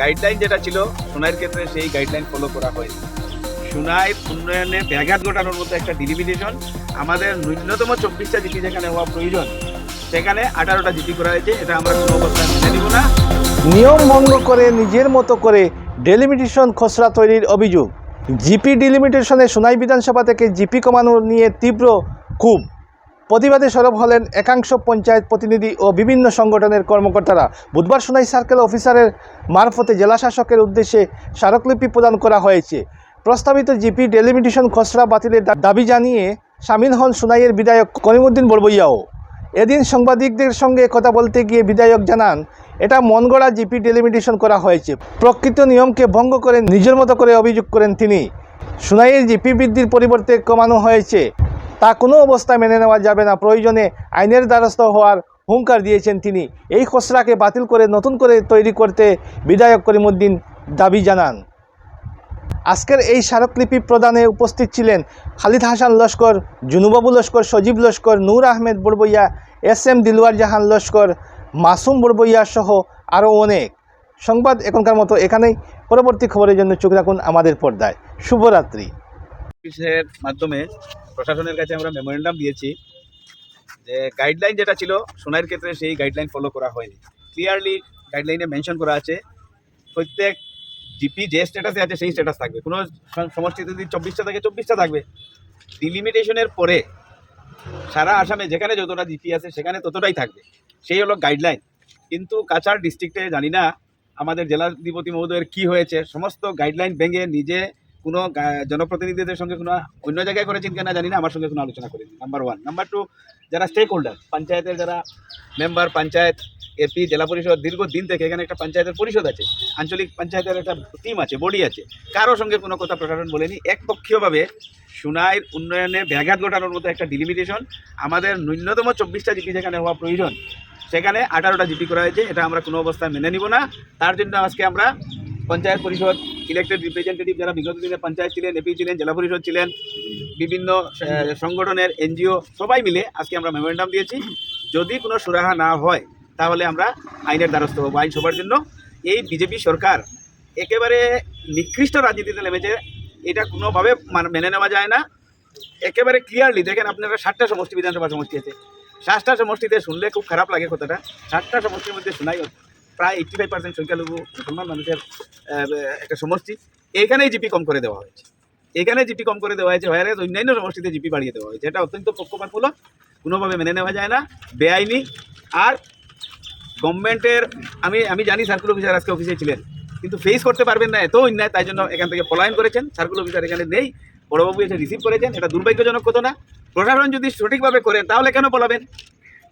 Guideline যেটা ছিল, সোনাইয়ের ক্ষেত্রে সেই গাইডলাইন ফলো করা হয়নি। সোনাই উন্নয়নে ব্যাঘাত ঘটানোর মতো একটা ডিলিমিটেশন আমাদের ন্যূনতম চব্বিশটা জিপি যেখানে হওয়া প্রয়োজন, সেখানে আঠারোটা জিপি করা হয়েছে। এটা আমরা কোনো অবস্থায় মেনে নিব না। নিয়ম ভঙ্গ করে, নিজের মতো করে ডেলিমিটেশন খসড়া তৈরির অভিযোগ। জিপি ডিলিমিটেশনে সোনাই বিধানসভা থেকে জিপি কমানো নিয়ে তীব্র ক্ষোভ। প্রতিবাদে সরব হলেন একাংশ পঞ্চায়েত প্রতিনিধি ও বিভিন্ন সংগঠনের কর্মকর্তারা। বুধবার সোনাই সার্কেল অফিসারের মারফতে জেলা শাসকের উদ্দেশ্যে স্মারকলিপি প্রদান করা হয়েছে। প্রস্তাবিত জিপি ডেলিমিটেশন খসড়া বাতিলের দাবি জানিয়ে সামিল হন সোনাইয়ের বিধায়ক করিমুদ্দিন বড়বইয়াও এদিন সাংবাদিকদের সঙ্গে কথা বলতে গিয়ে বিধায়ক জানান, এটা মনগড়া জিপি ডেলিমিটেশন করা হয়েছে। প্রকৃত নিয়মকে ভঙ্গ করে নিজের মতো করে অভিযোগ করেন তিনি। সোনাইয়ের জিপি বৃদ্ধির পরিবর্তে কমানো হয়েছে। তা কোনো অবস্থায় মেনে নেওয়া যাবে না। প্রয়োজনে আইনের দ্বারস্থ হওয়ার হুঙ্কার দিয়েছেন তিনি। এই খসড়াকে বাতিল করে নতুন করে তৈরি করতে বিধায়ক করিমুদ্দিন দাবি জানান। আজকের এই স্মারকলিপি প্রদানে উপস্থিত ছিলেন খালিদ হাসান লস্কর, জুনুবাবু লস্কর, সজীব লস্কর, নূর আহমেদ বড়বইয়া, এস এম দিলওয়ার জাহান লস্কর, মাসুম বড়বইয়া সহ আরও অনেক। সংবাদ এখনকার মতো এখানেই। পরবর্তী খবরের জন্য চোখ রাখুন আমাদের পর্দায়। শুভরাত্রি। মাধ্যমে প্রশাসনের কাছে আমরা মেমোরেন্ডাম দিয়েছি যে গাইডলাইন যেটা ছিল, সোনাইয়ের ক্ষেত্রে সেই গাইডলাইন ফলো করা হয়নি। ক্লিয়ারলি গাইডলাইনে মেনশন করা আছে। প্রত্যেক জিপি যে স্ট্যাটাসে আছে সেই স্ট্যাটাস থাকবে। কোনো সম- সমষ্টিতে যদি চব্বিশটা থাকে, চব্বিশটা থাকবে। ডিলিমিটেশনের পরে সারা আসামে যেখানে যতটা জিপি আছে সেখানে ততটাই থাকবে। সেই হলো গাইডলাইন কিন্তু কাছাড় ডিস্ট্রিক্টে জানি না আমাদের জেলাধিপতি মহোদয়ের কি হয়েছে। সমস্ত গাইডলাইন ভেঙে নিজে কোনো জনপ্রতিনিধিদের সঙ্গে কোনো অন্য জায়গায় করেছেন কিনা জানি না, আমার সঙ্গে কোনো আলোচনা করেনি। নাম্বার ওয়ান নাম্বার টু যারা স্টেক হোল্ডার পঞ্চায়েতের যারা মেম্বার পঞ্চায়েত এপি জেলা পরিষদ, দীর্ঘদিন থেকে এখানে একটা পঞ্চায়েতের পরিষদ আছে, আঞ্চলিক পঞ্চায়েতের একটা টিম আছে বডি আছে, কারও সঙ্গে কোনো কথা প্রশাসন বলেনি। একপক্ষীয়ভাবে সুনাইয়ের উন্নয়নে ব্যাঘাত ঘটানোর মতো একটা ডিলিমিটেশন আমাদের ন্যূনতম চব্বিশটা জিপি যেখানে হওয়া প্রয়োজন, সেখানে আঠারোটা জিপি করা হয়েছে, এটা আমরা কোনো অবস্থায় মেনে নিব না। তার জন্য আজকে আমরা পঞ্চায়েত পরিষদ ইলেক্টেড রিপ্রেজেন্টেটিভ যারা বিগত দিনে পঞ্চায়েত ছিলেন এপি ছিলেন, জেলা পরিষদ ছিলেন, বিভিন্ন সংগঠনের এনজিও সবাই মিলে আজকে আমরা মেমোরেন্ডাম দিয়েছি। যদি কোনো সুরাহা না হয়, তাহলে আমরা আইনের দ্বারস্থ হব, আইন সবার জন্য। এই বিজেপি সরকার একেবারে নিকৃষ্ট রাজনীতিতে নেমেছে, এটা কোনোভাবে মান- নেওয়া যায় না। একেবারে ক্লিয়ারলি দেখেন আপনারা ষাটটা সমষ্টি বিধানসভা সমষ্টি আছে। ষাটটা সমষ্টিতে শুনলে খুব খারাপ লাগে কথাটা। ষাটটা সমষ্টির মধ্যে শোনাই প্রায় এইট্টি ফাইভ পার্সেন্ট সংখ্যালঘু মুসলমান মানুষের একটা সমষ্টি। এখানেই জিপি কম করে দেওয়া হয়েছে। এখানে জিপি কম করে দেওয়া হয়েছে। হয়ারে অন্যান্য সমষ্টিতে জিপি বাড়িয়ে দেওয়া হয়েছে। এটা অত্যন্ত পক্ষপাতমূলক, কোনোভাবে মেনে নেওয়া যায় না, বেআইনি। আর গভর্নমেন্টের, আমি আমি জানি সার্কুল অফিসার আজকে অফিসে ছিলেন, কিন্তু ফেস করতে পারবেন না, এত অন্যায়, তাই জন্য এখান থেকে পলায়ন করেছেন। সার্কুল অফিসার এখানে নেই, বড়বাবু এসে রিসিভ করেছেন। এটা দুর্ভাগ্যজনক কথা না। প্রশাসন যদি সঠিকভাবে করেন, তাহলে কেন বলাবেন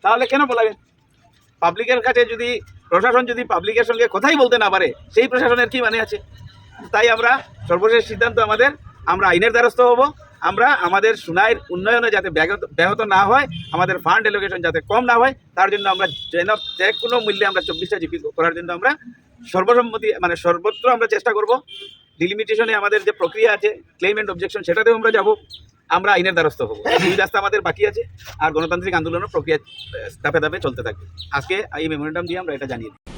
তাহলে কেন বলাবেন পাবলিকের কাছে যদি প্রশাসন যদি পাবলিকের সঙ্গে কথাই বলতে না পারে, সেই প্রশাসনের কি মানে আছে? তাই আমরা সর্বশেষ সিদ্ধান্ত আমাদের, আমরা আইনের দ্বারস্থ হব, আমরা আমাদের সুনাইয়ের উন্নয়নে যাতে ব্যাহত না হয়, আমাদের ফান্ড এলোকেশন যাতে কম না হয়, তার জন্য আমরা যেন, যে কোনো মূল্যে আমরা চব্বিশটা জিপি করার জন্য আমরা সর্বসম্মতি মানে সর্বত্র আমরা চেষ্টা করব। ডিলিমিটেশনে আমাদের যে প্রক্রিয়া আছে ক্লেম অ্যান্ড অবজেকশন সেটাতেও আমরা যাব। আমরা আইনের দ্বারস্থ হব। দুই রাস্তা আমাদের বাকি আছে, আর গণতান্ত্রিক আন্দোলনের প্রক্রিয়া, ধাপে ধাপে চলতে থাকবে। আজকে এই মেমোরেন্ডাম দিয়ে আমরা এটা জানিয়ে দিই।